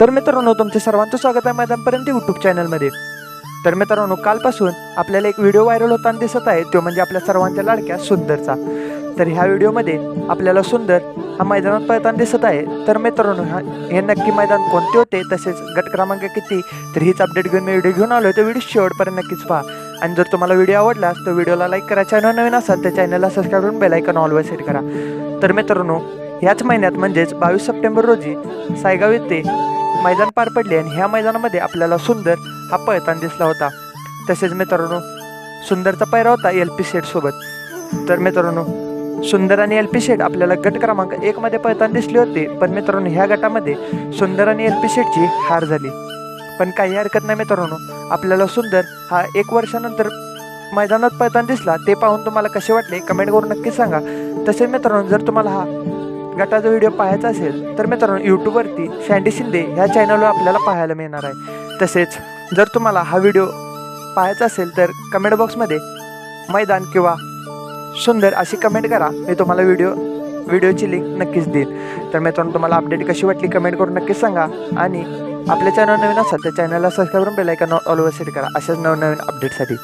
तर मित्रांनो तुमचे सर्वांचं स्वागत आहे मैदानपर्यंत यूट्यूब चॅनलमध्ये तर मित्रांनो कालपासून आपल्याला एक व्हिडिओ व्हायरल होताना दिसत आहे तो म्हणजे आपल्या सर्वांच्या लाडक्या सुंदरचा. तर ह्या व्हिडिओमध्ये आपल्याला सुंदर हा मैदानात पळताना दिसत आहे. तर मित्रांनो हा हे नक्की मैदान कोणते होते तसेच गट क्रमांक किती तर हीच अपडेट घेऊन मी व्हिडिओ घेऊन आलो तर व्हिडिओ शेवटपर्यंत नक्कीच पहा. आणि जर तुम्हाला व्हिडिओ आवडला तर व्हिडिओला लाईक करा चॅनल नवीन असाल तर चॅनलला सबस्क्राईब करून बेलायकन ऑलवर सेट करा. तर मित्रांनो ह्याच महिन्यात म्हणजेच बावीस सप्टेंबर रोजी सायगाव येथे मैदान पार पडले आणि ह्या मैदानामध्ये आपल्याला सुंदर हा पळताना दिसला होता. तसेच मित्रांनो सुंदरचा पैरा होता एल पी सोबत. तर मित्रांनो सुंदर आणि एल पी शेड आपल्याला गट क्रमांक एकमध्ये पळताना दिसले होते पण मित्रांनो ह्या गटामध्ये सुंदर आणि एल पी शेडची हार झाली. पण काही हरकत नाही मित्रांनो आपल्याला सुंदर हा एक वर्षानंतर मैदानात पळताना दिसला ते पाहून तुम्हाला कसे वाटले कमेंट करून नक्की सांगा. तसेच मित्रांनो जर तुम्हाला हा गटाचा व्हिडिओ पाहायचा असेल तर मित्रांनो यूट्यूबवरती सँडी शिंदे ह्या चॅनलवर आपल्याला पाहायला मिळणार आहे. तसेच जर तुम्हाला हा व्हिडिओ पाहायचा असेल तर कमेंट बॉक्समध्ये मैदान किंवा सुंदर अशी कमेंट करा. मी तुम्हाला व्हिडिओ व्हिडिओची लिंक नक्कीच देईल. तर मित्रांनो तुम्हाला अपडेट कशी वाटली कमेंट करून नक्कीच सांगा. आणि आपल्या चॅनल नवीन असाल तर चॅनलला सबस्क्राईब करून बेलायकन ऑलवर सेट करा. अशाच नवनवीन अपडेटसाठी